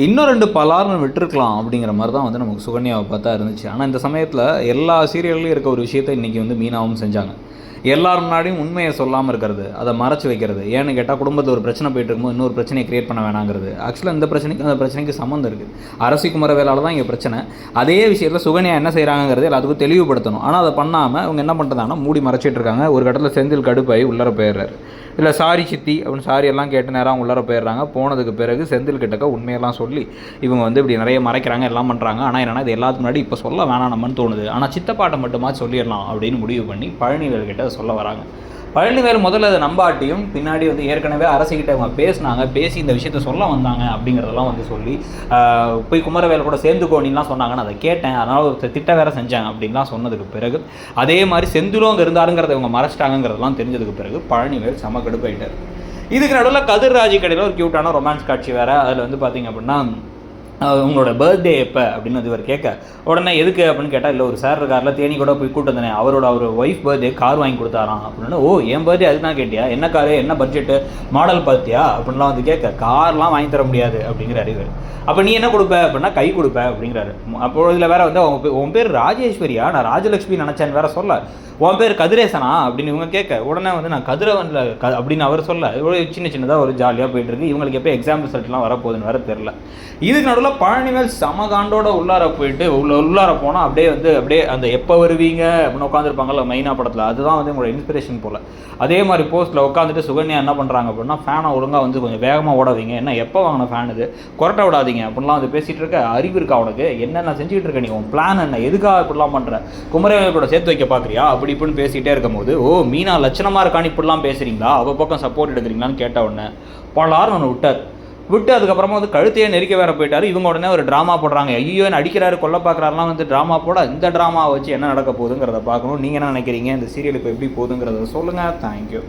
இன்னும் ரெண்டு பலார்னு விட்டுருக்கலாம் அப்படிங்கிற மாதிரி தான் வந்து நமக்கு சுகன்யாவை பார்த்தா இருந்துச்சு. ஆனால் இந்த சமயத்தில் எல்லா சீரியல்லையும் இருக்க ஒரு விஷயத்தை இன்றைக்கி வந்து மீனாவும் செஞ்சாங்க. எல்லார் முன்னாடியும் உண்மையை சொல்லாமல் இருக்கிறது அதை மறைச்சி வைக்கிறது. ஏன்னு கேட்டால் குடும்பத்தில் ஒரு பிரச்சனை போயிட்டு இருக்கும்போது இன்னொரு பிரச்சனையை கிரியேட் பண்ண வேணாங்கிறது. ஆக்சுவலாக இந்த பிரச்சனைக்கு அந்த பிரச்சனைக்கு சம்மந்தம் இருக்குது அரசி குமர வேளால தான் இங்கே பிரச்சனை. அதே விஷயத்தில் சுகன்யா என்ன செய்கிறாங்கிறது எல்லாத்துக்கும் தெளிவுபடுத்தணும். ஆனால் அதை பண்ணாமல் அவங்க என்ன பண்ணுறாங்கன்னா மூடி மறைச்சிட்டு இருக்காங்க. ஒரு கட்டத்தில் செந்தில் கடுப்பாகி உள்ளர போயிடுறாரு. இல்லை சாரி சித்தி அப்படின்னு சாரி எல்லாம் கேட்டு நேரம் அவங்க உள்ளர போயிடுறாங்க. போனதுக்கு பிறகு செந்தில் கிட்டக்க உண்மையெல்லாம் சொல்லி இவங்க வந்து இப்படி நிறைய மறைக்கிறாங்க எல்லாம் பண்ணுறாங்க ஆனால் என்னன்னா இது எல்லாத்துக்கு முன்னாடி இப்போ சொல்ல வேணாம் நம்மன்னு தோணுது. ஆனால் சித்தப்பாட்டை மட்டுமா சொல்லிடலாம் அப்படின்னு முடிவு பண்ணி பழனிவேல் கிட்ட சொல்ல வராங்க. பழனிவேல் முதல்ல அதை நம்பாட்டியும் பின்னாடி வந்து ஏற்கனவே அரசுகிட்ட இவங்க பேசினாங்க பேசி இந்த விஷயத்த சொல்ல வந்தாங்க அப்படிங்கிறதெல்லாம் வந்து சொல்லி போய் குமரவேல் கூட சேர்ந்துக்கோனிலாம் சொன்னாங்க நான் அதை கேட்டேன். அதனால் ஒரு திட்ட வேற செஞ்சாங்க அப்படின்லாம் சொன்னதுக்கு பிறகு அதே மாதிரி செந்திலும் அங்கே இருந்தாருங்கிறத இவங்க மறைச்சிட்டாங்கிறதெல்லாம் தெரிஞ்சதுக்கு பிறகு பழனிவேல் செம கடுப்பாயிட்டார். இதுக்கு நடுவில் கதிர்ராஜி கடையில் ஒரு க்யூட்டான ரொமான்ஸ் காட்சி வேறு. அதில் வந்து பார்த்தீங்க அப்படின்னா உங்களோட பர்த்டே எப்போ அப்படின்னு வந்து இவர் கேட்க உடனே எதுக்கு அப்படின்னு கேட்டால் இல்லை ஒரு சார் இருக்கார்ல தேனி கூட போய் கூட்டு வந்தேன் அவரோட அவர் ஒய்ஃப் பர்த்டே கார் வாங்கி கொடுத்தாராம். அப்படின்னு ஓ என் பர்த்டே அதுதான் கேட்டியா? என்ன காரு என்ன பட்ஜெட்டு மாடல் பார்த்தியா? அப்படின்லாம் வந்து கேட்க கார்லாம் வாங்கி தர முடியாது அப்படிங்கிற இவர் அப்போ நீ என்ன கொடுப்ப? அப்படின்னா கை கொடுப்ப அப்படிங்கிறாரு. அப்போ இதில் வேற வந்து அவங்க உன் பேர் ராஜேஸ்வரியா? நான் ராஜலட்சுமி நினச்சேன்னு வேற சொல்ல. உன் பேர் கதிரேசனா? அப்படின்னு இவங்க கேட்க உடனே வந்து நான் கதிரவனில் க அப்படின்னு அவர் சொல்ல. இவ்வளோ சின்ன சின்னதாக ஒரு ஜாலியாக போயிட்டு இருக்கு. இவங்களுக்கு எப்போ எக்ஸாம் ரிசல்ட்லாம் வரப்போகுதுன்னு வேற தெரில இதுக்கு நடுவில் பழனிவேல் சமகாண்டோட உள்ளார போயிட்டு உள்ள உள்ளார போனால் அப்படியே வந்து அப்படியே அந்த எப்போ வருவீங்க அப்படின்னு உட்காந்துருப்பாங்கல்ல மைனா படத்தில். அதுதான் வந்து உங்களோட இன்ஸ்பிரேஷன் போல். அதே மாதிரி போஸ்ட்டில் உட்காந்துட்டு சுகன்யா என்ன பண்ணுறாங்க அப்படின்னா ஃபேனை ஒழுங்காக வந்து கொஞ்சம் வேகமாக ஓடாதீங்க. என்ன எப்போ வாங்கின ஃபேன் இது? கொரட்டை விடாதீங்க அப்படின்லாம் வந்து பேசிகிட்டு இருக்க அறிவு இருக்கா உனக்கு? என்னென்ன செஞ்சுக்கிட்டு இருக்க நீ? உன் பிளான் என்ன? எதுக்காக இப்படிலாம் பண்ணுற குமரவேலோட கூட சேர்த்து வைக்க பார்க்குறியா அப்படி இப்படின்னு பேசிகிட்டே இருக்கும்போது ஓ மீனா லட்சணமாக இருக்கான்னு இப்படிலாம் பேசுகிறீங்களா அவள் பக்கம் சப்போர்ட் எடுக்கிறீங்களான்னு கேட்ட உடனே பலாரும் ஒன்று விட்டார். விட்டு அதுக்கப்புறமா வந்து கழுத்தையே நெரிக்க வேற போயிட்டாரு. இவங்க உடனே ஒரு ட்ராமா போடுறாங்க. ஐயோ என்ன அடிக்கிறாரு கொல்ல பார்க்குறாருலாம் வந்து ட்ராமா போட இந்த ட்ராமா வச்சு என்ன நடக்க போகுதுங்கிறத பார்க்கணும். நீங்கள் என்ன நினைக்கிறீங்க? இந்த சீரியல் இப்போ எப்படி போகுதுங்கிறத சொல்லுங்கள் தேங்க்யூ